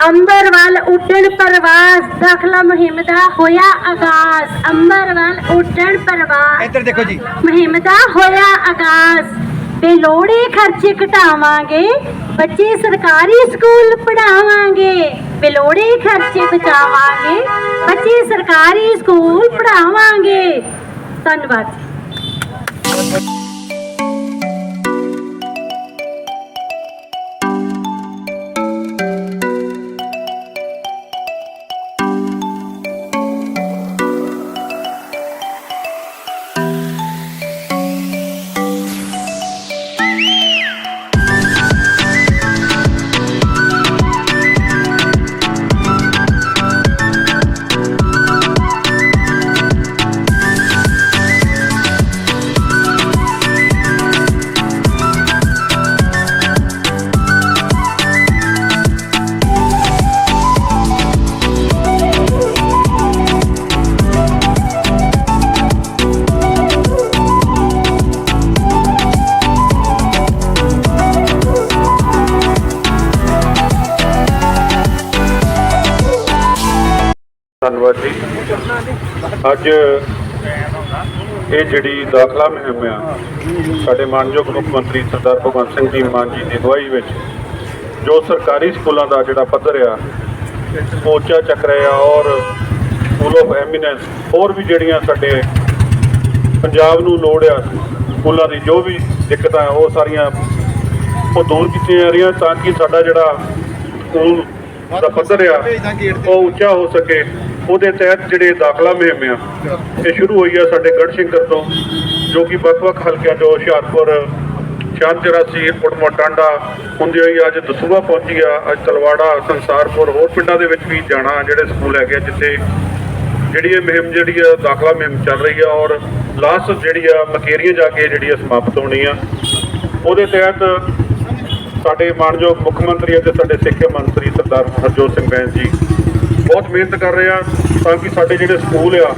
ਅੰਬਰ ਵੱਲ ਉੱਡਣ ਪ੍ਰਵਾਸ ਦਾਖਲਾ ਮੁਹਿੰਮ ਦਾ ਹੋਇਆ ਆਗਾਜ਼। ਅੰਬਰ ਵੱਲ ਉੱਡਣ ਪ੍ਰਵਾਸ ਇੱਧਰ ਦੇਖੋ ਜੀ। ਮੁਹਿੰਮ ਦਾ ਹੋਇਆ ਆਗਾਜ਼। ਬੇਲੋੜੇ ਖਰਚੇ ਘਟਾਵਾਂਗੇ ਬੱਚੇ ਸਰਕਾਰੀ ਸਕੂਲ ਪੜਾਵਾਂਗੇ ਬੇਲੋੜੇ ਖਰਚੇ ਬਚਾਵਾਂਗੇ ਬੱਚੇ ਸਰਕਾਰੀ ਸਕੂਲ ਪੜਾਵਾਂਗੇ ਧੰਨਵਾਦ ਧੰਨਵਾਦ ਜੀ। ਅੱਜ ਇਹ ਜਿਹੜੀ ਦਾਖਲਾ ਮੁਹਿੰਮ ਆ, ਸਾਡੇ ਮਾਨਯੋਗ ਮੁੱਖ ਮੰਤਰੀ ਸਰਦਾਰ ਭਗਵੰਤ ਸਿੰਘ ਜੀ ਮਾਨ ਜੀ ਦੀ ਅਗਵਾਈ ਵਿੱਚ, ਜੋ ਸਰਕਾਰੀ ਸਕੂਲਾਂ ਦਾ ਜਿਹੜਾ ਪੱਧਰ ਆ, ਉਹ ਉੱਚਾ ਚੱਕ ਰਿਹਾ ਔਰ ਸਕੂਲ ਆਫ ਐਮੀਨੈਂਸ ਹੋਰ ਵੀ ਜਿਹੜੀਆਂ ਸਾਡੇ ਪੰਜਾਬ ਨੂੰ ਲੋੜ ਆ, ਸਕੂਲਾਂ ਦੀ ਜੋ ਵੀ ਦਿੱਕਤਾਂ ਉਹ ਸਾਰੀਆਂ ਉਹ ਦੂਰ ਕੀਤੀਆਂ ਜਾ ਰਹੀਆਂ ਤਾਂ ਕਿ ਸਾਡਾ ਜਿਹੜਾ ਸਕੂਲ ਦਾ ਪੱਧਰ ਆ, ਉਹ ਉੱਚਾ ਹੋ ਸਕੇ। ਉਹਦੇ ਤਹਿਤ ਜਿਹੜੇ ਦਾਖਲਾ ਮੁਹਿੰਮ ਆ, ਇਹ ਸ਼ੁਰੂ ਹੋਈ ਆ ਸਾਡੇ ਗੜਸ਼ੰਕਰ ਤੋਂ, ਜੋ ਕਿ ਵੱਖ-ਵੱਖ ਹਲਕਿਆਂ ਤੋਂ ਹੁਸ਼ਿਆਰਪੁਰ ਸ਼ਾਂਤ 84 ਕੁਟਮਾ ਟਾਂਡਾ ਹੁੰਦੀ ਹੋਈ ਅੱਜ ਦਸੂਹਾ ਪਹੁੰਚੀ ਆ, ਅੱਜ ਤਲਵਾੜਾ, ਸੰਸਾਰਪੁਰ, ਹੋਰ ਪਿੰਡਾਂ ਦੇ ਵਿੱਚ ਵੀ ਜਾਣਾ ਜਿਹੜੇ ਸਕੂਲ ਹੈਗੇ ਆ, ਜਿੱਥੇ ਜਿਹੜੀ ਇਹ ਮੁਹਿੰਮ ਜਿਹੜੀ ਆ, ਦਾਖਲਾ ਮੁਹਿੰਮ ਚੱਲ ਰਹੀ ਆ ਔਰ ਲਾਸਟ ਜਿਹੜੀ ਆ, ਮਕੇਰੀਆਂ ਜਾ ਕੇ ਜਿਹੜੀ ਆ ਸਮਾਪਤ ਹੋਣੀ ਆ। ਉਹਦੇ ਤਹਿਤ ਸਾਡੇ ਮਾਨਯੋਗ ਮੁੱਖ ਮੰਤਰੀ ਅਤੇ ਸਾਡੇ ਸਿੱਖਿਆ ਮੰਤਰੀ ਸਰਦਾਰ ਹਰਜੋਤ ਸਿੰਘ ਬੈਂਸ ਜੀ ਬਹੁਤ ਮਿਹਨਤ ਕਰ ਰਹੇ ਆ, ਤਾਂ ਕਿ ਸਾਡੇ ਜਿਹੜੇ ਸਕੂਲ ਆ,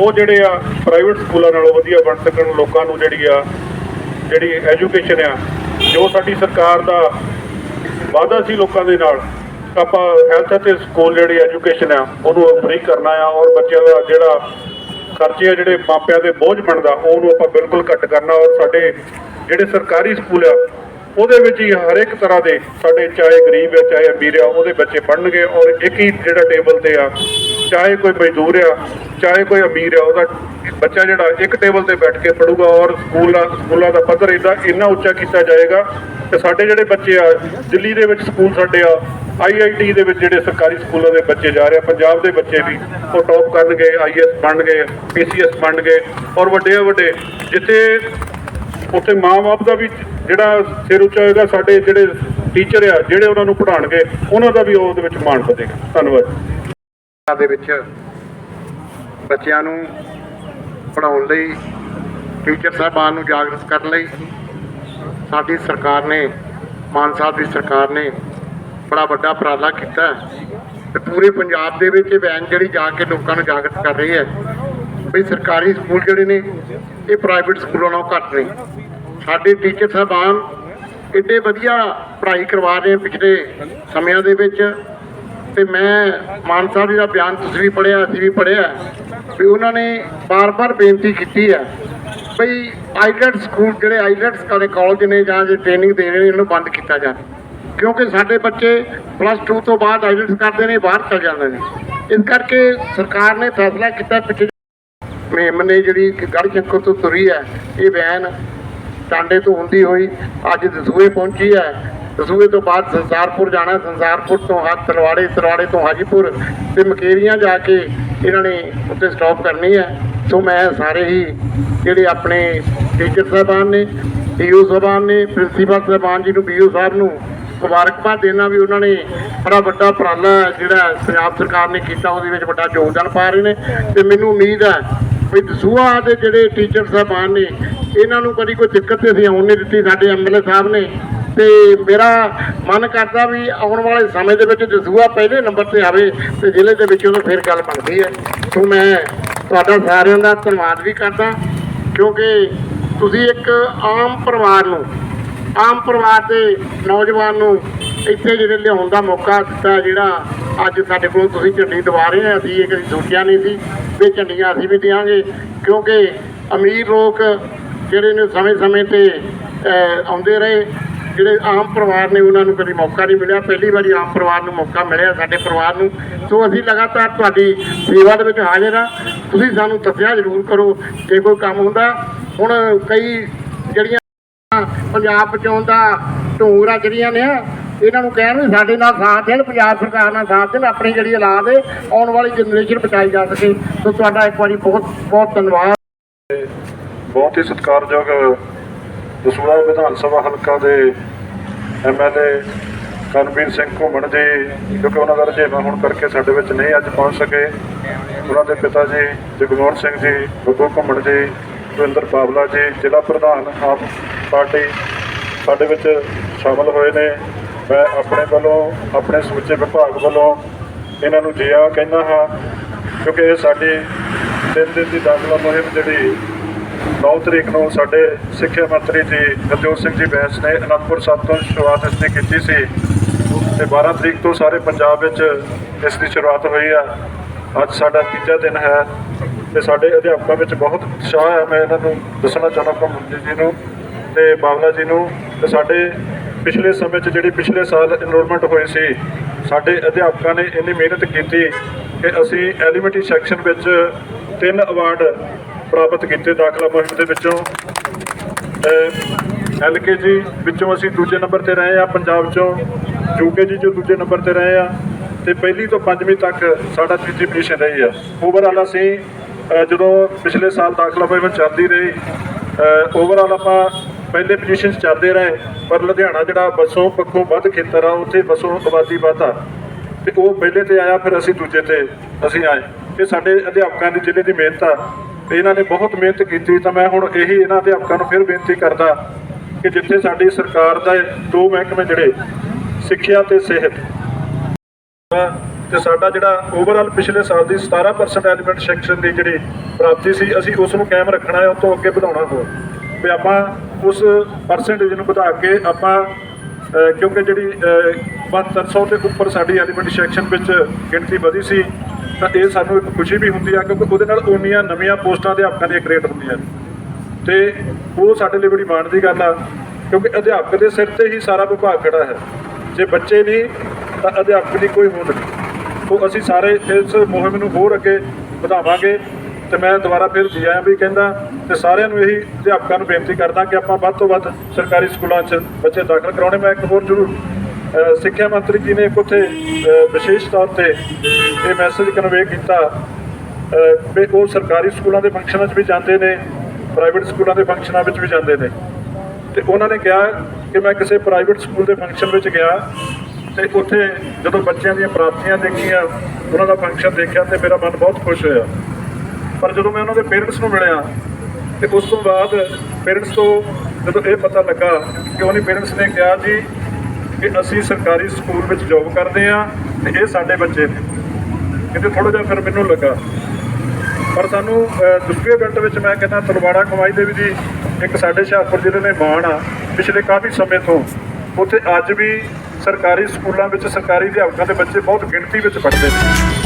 ਉਹ ਜਿਹੜੇ ਆ ਪ੍ਰਾਈਵੇਟ ਸਕੂਲਾਂ ਨਾਲੋਂ ਵਧੀਆ ਬਣ ਸਕਣ, ਲੋਕਾਂ ਨੂੰ ਜਿਹੜੀ ਆ, ਜਿਹੜੀ ਐਜੂਕੇਸ਼ਨ ਆ, ਜੋ ਸਾਡੀ ਸਰਕਾਰ ਦਾ ਵਾਅਦਾ ਸੀ ਲੋਕਾਂ ਦੇ ਨਾਲ, ਆਪਾਂ ਹੈਲਥ ਅਤੇ ਸਕੂਲ ਜਿਹੜੀ ਐਜੂਕੇਸ਼ਨ ਆ, ਉਹਨੂੰ ਫ੍ਰੀ ਕਰਨਾ ਆ, ਔਰ ਬੱਚਿਆਂ ਦਾ ਜਿਹੜਾ ਖਰਚੇ ਆ, ਜਿਹੜੇ ਮਾਪਿਆਂ ਦੇ ਬੋਝ ਬਣਦਾ, ਉਹਨੂੰ ਆਪਾਂ ਬਿਲਕੁਲ ਘੱਟ ਕਰਨਾ, ਔਰ ਸਾਡੇ ਜਿਹੜੇ ਸਰਕਾਰੀ ਸਕੂਲ ਆ ਉਹਦੇ ਵਿੱਚ ਹੀ ਹਰ ਇੱਕ ਤਰ੍ਹਾਂ ਦੇ ਸਾਡੇ ਚਾਹੇ ਗਰੀਬ ਆ, ਚਾਹੇ ਅਮੀਰ ਆ, ਉਹਦੇ ਬੱਚੇ ਪੜ੍ਹਨਗੇ ਔਰ ਇੱਕ ਹੀ ਜਿਹੜਾ ਟੇਬਲ ਤੇ ਆ, ਚਾਹੇ ਕੋਈ ਮਜ਼ਦੂਰ ਆ, ਚਾਹੇ ਕੋਈ ਅਮੀਰ ਆ, ਉਹਦਾ ਬੱਚਾ ਜਿਹੜਾ ਇੱਕ ਟੇਬਲ ਤੇ ਬੈਠ ਕੇ ਪੜੂਗਾ ਔਰ ਸਕੂਲਾਂ ਸਕੂਲਾਂ ਦਾ ਪੱਧਰ ਇਹਦਾ ਇੰਨਾ ਉੱਚਾ ਕੀਤਾ ਜਾਏਗਾ ਕਿ ਸਾਡੇ ਜਿਹੜੇ ਬੱਚੇ ਆ, ਦਿੱਲੀ ਦੇ ਵਿੱਚ ਸਕੂਲ ਸਾਡੇ ਆ ਆਈਆਈਟੀ ਦੇ ਵਿੱਚ ਜਿਹੜੇ ਸਰਕਾਰੀ ਸਕੂਲਾਂ ਦੇ ਬੱਚੇ ਜਾ ਰਹੇ ਆ, ਪੰਜਾਬ ਦੇ ਬੱਚੇ ਵੀ ਉਹ ਟੌਪ ਕਰਨਗੇ ਆਈਐਸ ਬਣਨਗੇ ਪੀਸੀਐਸ ਬਣਨਗੇ ਔਰ ਵੱਡੇ ਵੱਡੇ ਜਿੱਥੇ ਉੱਥੇ ਮਾਂ-ਬਾਪ ਦਾ ਵੀ ਜਿਹੜਾ ਸਿਰ ਉੱਚਾ ਹੋਏਗਾ, ਸਾਡੇ ਜਿਹੜੇ ਟੀਚਰ ਆ, ਜਿਹੜੇ ਉਹਨਾਂ ਨੂੰ ਪੜ੍ਹਾਉਣਗੇ, ਉਹਨਾਂ ਦਾ ਵੀ ਉਹਦੇ ਵਿੱਚ ਮਾਣ ਵਧੇਗਾ। ਧੰਨਵਾਦ। ਦੇ ਵਿੱਚ ਬੱਚਿਆਂ ਨੂੰ ਪੜਾਉਣ ਲਈ ਟੀਚਰ ਸਾਹਿਬਾਨ ਨੂੰ ਜਾਗਰਤ ਕਰਨ ਲਈ ਸਾਡੀ ਸਰਕਾਰ ਨੇ, ਮਾਨ ਸਾਹਿਬ ਦੀ ਸਰਕਾਰ ਨੇ ਬੜਾ ਵੱਡਾ ਉਪਰਾਲਾ ਕੀਤਾ ਹੈ। ਤੇ ਪੂਰੇ ਪੰਜਾਬ ਦੇ ਵਿੱਚ ਇਹ ਵੈਨ ਜਿਹੜੀ ਜਾ ਕੇ ਲੋਕਾਂ ਨੂੰ ਜਾਗਰਤ ਕਰ ਰਹੀ ਹੈ ਵੀ ਸਰਕਾਰੀ ਸਕੂਲ ਜਿਹੜੇ ਨੇ, ਇਹ ਪ੍ਰਾਈਵੇਟ ਸਕੂਲਾਂ ਨਾਲੋਂ ਘੱਟ ਨੇ। ਸਾਡੇ ਟੀਚਰ ਸਾਹਿਬਾਨ ਇੱਡੇ ਵਧੀਆ ਪੜ੍ਹਾਈ ਕਰਵਾ ਰਹੇ ਪਿਛਲੇ ਸਮਿਆਂ ਦੇ ਵਿੱਚ। ਤੇ ਮੈਂ ਮਾਨ ਸਾਹਿਬ ਜੀ ਦਾ ਬਿਆਨ ਤੁਸੀਂ ਵੀ ਪੜ੍ਹਿਆ, ਅਸੀਂ ਵੀ ਪੜ੍ਹਿਆ। ਵੀ ਉਹਨਾਂ ਨੇ ਬਾਰ-ਬਾਰ ਬੇਨਤੀ ਕੀਤੀ ਹੈ ਬਈ ਆਈਲੈਟ ਸਕੂਲ ਜਿਹੜੇ ਆਈਲੈਟਸ ਵਾਲੇ ਕਾਲਜ ਨੇ ਜਾਂ ਜੇ ਟ੍ਰੇਨਿੰਗ ਦੇ ਰਹੇ ਨੇ, ਇਹਨੂੰ ਬੰਦ ਕੀਤਾ ਜਾਵੇ। ਕਿਉਂਕਿ ਸਾਡੇ ਬੱਚੇ ਪਲੱਸ 2 ਤੋਂ ਬਾਅਦ ਆਈਲੈਟਸ ਕਰਦੇ ਨੇ, ਬਾਹਰ ਚਲ ਜਾਂਦੇ ਨੇ। ਇਸ ਕਰਕੇ ਸਰਕਾਰ ਨੇ ਫੈਸਲਾ ਕੀਤਾ ਪਿੱਛੇ ਮਹਿਮ ਨੇ ਜਿਹੜੀ ਗੜਸ਼ੰਕਰ ਤੋਂ ਤੁਰੀ ਹੈ, ਇਹ ਵੈਨ ਟਾਂਡੇ ਤੋਂ ਹੁੰਦੀ ਹੋਈ ਅੱਜ ਦਸੂਏ ਪਹੁੰਚੀ ਹੈ। ਦਸੂਏ ਤੋਂ ਬਾਅਦ ਸੰਸਾਰਪੁਰ ਜਾਣਾ, ਸੰਸਾਰਪੁਰ ਤੋਂ ਹੱਥ ਤਲਵਾੜੇ ਤਲਵਾੜੇ ਤੋਂ ਹਾਜੀਪੁਰ ਤੇ ਮਕੇਰੀਆਂ ਜਾ ਕੇ ਇਹਨਾਂ ਨੇ ਉੱਥੇ ਸਟਾਪ ਕਰਨੀ ਹੈ। ਸੋ ਮੈਂ ਸਾਰੇ ਹੀ ਜਿਹੜੇ ਆਪਣੇ ਟੀਚਰ ਸਾਹਿਬਾਨ ਨੇ ਈਓ ਸਾਹਿਬਾਨ ਨੇ ਪ੍ਰਿੰਸੀਪਲ ਸਾਹਿਬਾਨ ਜੀ ਨੂੰ ਬੀਓ ਸਾਹਿਬ ਨੂੰ ਮੁਬਾਰਕਬਾਦ ਦੇਣਾ ਵੀ ਉਹਨਾਂ ਨੇ ਬੜਾ ਵੱਡਾ ਉਪਰਾਲਾ ਜਿਹੜਾ ਪੰਜਾਬ ਸਰਕਾਰ ਨੇ ਕੀਤਾ, ਉਹਦੇ ਵਿੱਚ ਵੱਡਾ ਯੋਗਦਾਨ ਪਾ ਰਹੇ ਨੇ ਤੇ ਮੈਨੂੰ ਉਮੀਦ ਹੈ ਵੀ ਦਸੂਆ ਦੇ ਜਿਹੜੇ ਟੀਚਰ ਸਾਹਿਬਾਨ ਨੇ, ਇਹਨਾਂ ਨੂੰ ਕਦੀ ਕੋਈ ਦਿੱਕਤ ਤੇ ਅਸੀਂ ਆਉਣ ਨਹੀਂ ਦਿੱਤੀ, ਸਾਡੇ ਐਮਐਲਏ ਸਾਹਿਬ ਨੇ। ਤੇ ਮੇਰਾ ਮਨ ਕਰਦਾ ਵੀ ਆਉਣ ਵਾਲੇ ਸਮੇਂ ਦੇ ਵਿੱਚ ਦਸੂਆ ਪਹਿਲੇ ਨੰਬਰ ਤੇ ਆਵੇ, ਤੇ ਜ਼ਿਲ੍ਹੇ ਦੇ ਵਿੱਚ ਉਦੋਂ ਫਿਰ ਗੱਲ ਬਣਦੀ ਹੈ। ਸੋ ਮੈਂ ਤੁਹਾਡਾ ਸਾਰਿਆਂ ਦਾ ਧੰਨਵਾਦ ਵੀ ਕਰਦਾ, ਕਿਉਂਕਿ ਤੁਸੀਂ ਇੱਕ ਆਮ ਪਰਿਵਾਰ ਨੂੰ, ਆਮ ਪਰਿਵਾਰ ਦੇ ਨੌਜਵਾਨ ਨੂੰ ਇੱਥੇ ਜਿਹੜੇ ਲਿਆਉਣ ਦਾ ਮੌਕਾ ਦਿੱਤਾ, ਜਿਹੜਾ ਅੱਜ ਸਾਡੇ ਕੋਲ ਤੁਸੀਂ ਝੰਡੀ ਦਵਾ ਰਹੇ ਆ, ਅਸੀਂ ਇਹ ਕਦੀ ਸੋਚਿਆ ਨਹੀਂ ਸੀ ਵੀ ਝੰਡੀਆਂ ਅਸੀਂ ਵੀ ਦੇਵਾਂਗੇ ਕਿਉਂਕਿ ਅਮੀਰ ਲੋਕ ਜਿਹੜੇ ਨੇ ਸਮੇਂ-ਸਮੇਂ ਤੇ ਆਉਂਦੇ ਰਹੇ, ਜਿਹੜੇ ਆਮ ਪਰਿਵਾਰ ਨੇ ਉਹਨਾਂ ਨੂੰ ਕਦੀ ਮੌਕਾ ਨਹੀਂ ਮਿਲਿਆ। ਪਹਿਲੀ ਵਾਰੀ ਆਮ ਪਰਿਵਾਰ ਨੂੰ ਮੌਕਾ ਮਿਲਿਆ ਸਾਡੇ ਪਰਿਵਾਰ ਨੂੰ। ਸੋ ਅਸੀਂ ਲਗਾਤਾਰ ਤੁਹਾਡੀ ਸੇਵਾ ਦੇ ਵਿੱਚ ਹਾਜ਼ਰ ਆ। ਤੁਸੀਂ ਸਾਨੂੰ ਦੱਸਿਆ ਜ਼ਰੂਰ ਕਰੋ, ਜੇ ਕੋਈ ਕੰਮ ਹੁੰਦਾ। ਹੁਣ ਕਈ ਜਿਹੜੀਆਂ ਪੰਜਾਬ ਬਚਾਉਣ ਦਾ ਢੋਂਗਰਾ ਜਿਹੜੀਆਂ ਨੇ ਇਹਨਾਂ ਨੂੰ ਕਹਿਣ ਵੀ ਸਾਡੇ ਨਾਲ ਸਾਥ ਦੇਣ, ਪੰਜਾਬ ਸਰਕਾਰ ਨਾਲ ਸਾਥ ਦੇਣ, ਆਪਣੀ ਜਿਹੜੀ ਔਲਾਦ ਹੈ, ਆਉਣ ਵਾਲੀ ਜਨਰੇਸ਼ਨ ਬਚਾਈ ਜਾ ਸਕੇ। ਸੋ ਤੁਹਾਡਾ ਇੱਕ ਵਾਰੀ ਬਹੁਤ ਬਹੁਤ ਧੰਨਵਾਦ। ਬਹੁਤ ਹੀ ਸਤਿਕਾਰਯੋਗ ਦਸੂੜਾ ਵਿਧਾਨ ਸਭਾ ਹਲਕਾ ਦੇ ਐਮਐਲਏ ਕਰਨਵੀਰ ਸਿੰਘ ਘੁੰਮਣ ਜੀ, ਕਿਉਂਕਿ ਉਹਨਾਂ ਦਾ ਰੁਝੇਵਾਂ ਹੋਣ ਕਰਕੇ ਸਾਡੇ ਵਿੱਚ ਨਹੀਂ ਅੱਜ ਪਹੁੰਚ ਸਕੇ। ਉਹਨਾਂ ਦੇ ਪਿਤਾ ਜੀ ਜਗਮੋਹਨ ਸਿੰਘ ਜੀ, ਬੱਬੂ ਘੁੰਮਣ ਜੀ ਦਵਿੰਦਰ ਬਾਬਲਾ ਜੀ, ਜ਼ਿਲ੍ਹਾ ਪ੍ਰਧਾਨ ਆਪ ਪਾਰਟੀ ਸਾਡੇ ਵਿੱਚ ਸ਼ਾਮਲ ਹੋਏ ਨੇ। ਮੈਂ ਆਪਣੇ ਵੱਲੋਂ, ਆਪਣੇ ਸਮੁੱਚੇ ਵਿਭਾਗ ਵੱਲੋਂ ਇਹਨਾਂ ਨੂੰ ਜਿਆ ਕਹਿੰਦਾ ਹਾਂ, ਕਿਉਂਕਿ ਇਹ ਸਾਡੀ ਤਿੰਨ ਦਿਨ ਦੀ ਦਾਖਲਾ ਮੁਹਿੰਮ ਜਿਹੜੀ 9 ਤਰੀਕ ਨੂੰ ਸਾਡੇ ਸਿੱਖਿਆ ਮੰਤਰੀ ਜੀ ਨਵਜੋਤ ਸਿੰਘ ਜੀ ਬੈਂਸ ਨੇ ਅਨੰਦਪੁਰ ਸਾਹਿਬ ਤੋਂ ਸ਼ੁਰੂਆਤ ਇਸ ਦੀ ਕੀਤੀ ਸੀ ਤੇ 12 ਤਰੀਕ ਤੋਂ ਸਾਰੇ ਪੰਜਾਬ ਵਿੱਚ ਇਸ ਦੀ ਸ਼ੁਰੂਆਤ ਹੋਈ ਆ। ਅੱਜ ਸਾਡਾ ਤੀਜਾ ਦਿਨ ਹੈ ਤੇ ਸਾਡੇ ਅਧਿਆਪਕਾਂ ਵਿੱਚ ਬਹੁਤ ਉਤਸ਼ਾਹ ਹੈ। ਮੈਂ ਇਹਨਾਂ ਨੂੰ ਦੱਸਣਾ ਚਾਹੁੰਦਾ ਭੰਮੂ ਜੀ ਨੂੰ ਤੇ ਬਾਵਲਾ ਜੀ ਨੂੰ ਤੇ ਸਾਡੇ ਪਿਛਲੇ ਸਮੇਂ 'ਚ ਜਿਹੜੀ ਪਿਛਲੇ ਸਾਲ ਇਨਰੋਲਮੈਂਟ ਹੋਈ ਸੀ, ਸਾਡੇ ਅਧਿਆਪਕਾਂ ਨੇ ਇੰਨੀ ਮਿਹਨਤ ਕੀਤੀ ਕਿ ਅਸੀਂ ਐਲੀਮੈਂਟਰੀ ਸੈਕਸ਼ਨ ਵਿੱਚ ਤਿੰਨ ਅਵਾਰਡ ਪ੍ਰਾਪਤ ਕੀਤੇ ਦਾਖਲਾ ਮੁਹਿੰਮ ਦੇ ਵਿੱਚੋਂ। ਐਲਕੇਜੀ ਵਿੱਚੋਂ ਅਸੀਂ ਦੂਜੇ ਨੰਬਰ ਤੇ ਰਹੇ ਆ ਪੰਜਾਬ ਚੋਂ ਯੂਕੇਜੀ ਚੋਂ ਦੂਜੇ ਨੰਬਰ ਤੇ ਰਹੇ ਆ ਤੇ ਪਹਿਲੀ ਤੋਂ ਪੰਜਵੀਂ ਤੱਕ ਸਾਡਾ ਤੀਜੀ ਪੋਜੀਸ਼ਨ ਰਹੀ ਆ ਓਵਰਆਲ ਅਸੀਂ ਜਦੋਂ ਪਿਛਲੇ ਸਾਲ ਦਾਖਲਾ ਮੁਹਿੰਮ ਚੱਲਦੀ ਰਹੀ ਓਵਰਆਲ ਆਪਾਂ ਪਹਿਲੇ ਪੋਜੀਸ਼ਨ 'ਚ ਚੱਲਦੇ ਰਹੇ, ਪਰ ਲੁਧਿਆਣਾ ਜਿਹੜਾ ਬੱਸੋਂ ਪੱਖੋਂ ਵੱਧ ਖੇਤਰ ਆ, ਉੱਥੇ ਬੱਸੋਂ ਆਬਾਦੀ ਵੱਧ ਆ। ਤੇ ਉਹ ਪਹਿਲੇ ਤੇ ਆਇਆ, ਫਿਰ ਅਸੀਂ ਦੂਜੇ ਤੇ ਅਸੀਂ ਆਏ। ਇਹ ਸਾਡੇ ਅਧਿਆਪਕਾਂ ਦੀ ਜ਼ਿਲ੍ਹੇ ਦੀ ਮਿਹਨਤ ਆ। ਇਹਨਾਂ ਨੇ ਬਹੁਤ ਮਿਹਨਤ ਕੀਤੀ। ਤਾਂ ਮੈਂ ਹੁਣ ਇਹੀ ਇਹਨਾਂ ਅਧਿਆਪਕਾਂ ਨੂੰ ਫਿਰ ਬੇਨਤੀ ਕਰਦਾ ਕਿ ਜਿੱਥੇ ਸਾਡੀ ਸਰਕਾਰ ਦਾ ਦੋ ਮਹਿਕਮੇ ਜਿਹੜੇ, ਸਿੱਖਿਆ ਤੇ ਸਿਹਤ। ਤੇ ਸਾਡਾ ਜਿਹੜਾ ਓਵਰਆਲ ਪਿਛਲੇ ਸਾਲ ਦੀ 17% ਐਲੀਮੈਂਟ ਸੈਕਸ਼ਨ ਦੀ ਜਿਹੜੀ ਪ੍ਰਾਪਤੀ ਸੀ, ਅਸੀਂ ਉਸ ਨੂੰ ਕਾਇਮ ਰੱਖਣਾ ਹੈ ਉਸ ਤੋਂ ਅੱਗੇ ਵਧਾਉਣਾ ਹੋਰ ਵੀ ਆਪਾਂ ਉਸ ਪਰਸੈਂਟੇਜ ਨੂੰ ਵਧਾ ਕੇ ਆਪਾਂ ਕਿਉਂਕਿ ਜਿਹੜੀ ਅਹ, 7200 ਦੇ ਉੱਪਰ ਸਾਡੀ ਐਲੀਮੈਂਟ ਸੈਕਸ਼ਨ ਵਿੱਚ ਗਿਣਤੀ ਵਧੀ ਸੀ ਤਾਂ ਇਹ ਸਾਨੂੰ ਇੱਕ ਖੁਸ਼ੀ ਵੀ ਹੁੰਦੀ ਆ ਕਿਉਂਕਿ ਉਹਦੇ ਨਾਲ ਉਨੀਆਂ ਨਵੀਆਂ ਪੋਸਟਾਂ ਅਧਿਆਪਕਾਂ ਦੀਆਂ ਕ੍ਰੀਏਟ ਹੁੰਦੀਆਂ ਨੇ ਤੇ ਉਹ ਸਾਡੇ ਲਈ ਬੜੀ ਮਾਣ ਦੀ ਗੱਲ ਆ ਕਿਉਂਕਿ ਅਧਿਆਪਕ ਦੇ ਸਿਰ ਤੇ ਹੀ ਸਾਰਾ ਵਿਭਾਗ ਖੜਾ ਹੈ। ਜੇ ਬੱਚੇ ਨਹੀਂ ਤਾਂ ਅਧਿਆਪਕ ਦੀ ਕੋਈ ਹੋਂਦ ਨਹੀਂ। ਉਹ ਅਸੀਂ ਸਾਰੇ ਇਸ ਮੁਹਿੰਮ ਨੂੰ ਹੋਰ ਅੱਗੇ ਵਧਾਵਾਂਗੇ ਤੇ ਮੈਂ ਦੁਬਾਰਾ ਫਿਰ ਜੀ ਆਇਆਂ ਵੀ ਕਹਿੰਦਾ ਤੇ ਸਾਰਿਆਂ ਨੂੰ ਇਹੀ ਅਧਿਆਪਕਾਂ ਨੂੰ ਬੇਨਤੀ ਕਰਦਾ ਕਿ ਆਪਾਂ ਵੱਧ ਤੋਂ ਵੱਧ ਸਰਕਾਰੀ ਸਕੂਲਾਂ 'ਚ ਬੱਚੇ ਦਾਖਲ ਕਰਾਉਣੇ। ਮੈਂ ਇੱਕ ਹੋਰ ਜ਼ਰੂਰ ਸਿੱਖਿਆ ਮੰਤਰੀ ਜੀ ਨੇ ਇੱਕ ਉੱਥੇ ਵਿਸ਼ੇਸ਼ ਤੌਰ ਤੇ ਇਹ ਮੈਸੇਜ ਕਨਵੇ ਕੀਤਾ ਵੀ ਉਹ ਸਰਕਾਰੀ ਸਕੂਲਾਂ ਦੇ ਫੰਕਸ਼ਨਾਂ 'ਚ ਵੀ ਜਾਂਦੇ ਨੇ ਪ੍ਰਾਈਵੇਟ ਸਕੂਲਾਂ ਦੇ ਫੰਕਸ਼ਨਾਂ ਵਿੱਚ ਵੀ ਜਾਂਦੇ ਨੇ। ਤੇ ਉਹਨਾਂ ਨੇ ਕਿਹਾ ਕਿ ਮੈਂ ਕਿਸੇ ਪ੍ਰਾਈਵੇਟ ਸਕੂਲ ਦੇ ਫੰਕਸ਼ਨ ਵਿੱਚ ਗਿਆ ਤੇ ਉੱਥੇ ਜਦੋਂ ਬੱਚਿਆਂ ਦੀਆਂ ਪ੍ਰਾਪਤੀਆਂ ਦੇਖੀਆਂ, ਉਹਨਾਂ ਦਾ ਫੰਕਸ਼ਨ ਦੇਖਿਆ ਤੇ ਮੇਰਾ ਮਨ ਬਹੁਤ ਖੁਸ਼ ਹੋਇਆ। ਪਰ ਜਦੋਂ ਮੈਂ ਉਹਨਾਂ ਦੇ ਪੇਰੈਂਟਸ ਨੂੰ ਮਿਲਿਆ ਤੇ ਉਸ ਤੋਂ ਬਾਅਦ ਪੇਰੈਂਟਸ ਤੋਂ ਜਦੋਂ ਇਹ ਪਤਾ ਲੱਗਾ ਕਿ ਉਹਨੇ ਪੇਰੈਂਟਸ ਨੇ ਕਿਹਾ ਜੀ ਕਿ ਅਸੀਂ ਸਰਕਾਰੀ ਸਕੂਲ ਵਿੱਚ ਜੌਬ ਕਰਦੇ ਆ ਤੇ ਇਹ ਸਾਡੇ ਬੱਚੇ ਨੇ। ਕਿਤੇ ਥੋੜਾ ਜਿਹਾ ਫਿਰ ਮੈਨੂੰ ਲੱਗਾ। ਪਰ ਸਾਨੂੰ ਦੂਸਰੇ ਪਿੰਡ ਵਿੱਚ ਮੈਂ ਕਹਿੰਦਾ ਤਲਵਾੜਾ ਕਮਾਈ ਦੇ ਵੀ ਜੀ, ਇੱਕ ਸਾਡੇ ਹੁਸ਼ਿਆਰਪੁਰ ਜ਼ਿਲ੍ਹੇ ਨੇ ਮਾਣ ਆ। ਪਿਛਲੇ ਕਾਫੀ ਸਮੇਂ ਤੋਂ ਉੱਥੇ ਅੱਜ ਵੀ ਸਰਕਾਰੀ ਸਕੂਲਾਂ ਵਿੱਚ ਸਰਕਾਰੀ ਅਧਿਆਪਕਾਂ ਦੇ ਬੱਚੇ ਬਹੁਤ ਗਿਣਤੀ ਵਿੱਚ ਪੜ੍ਹਦੇ ਨੇ।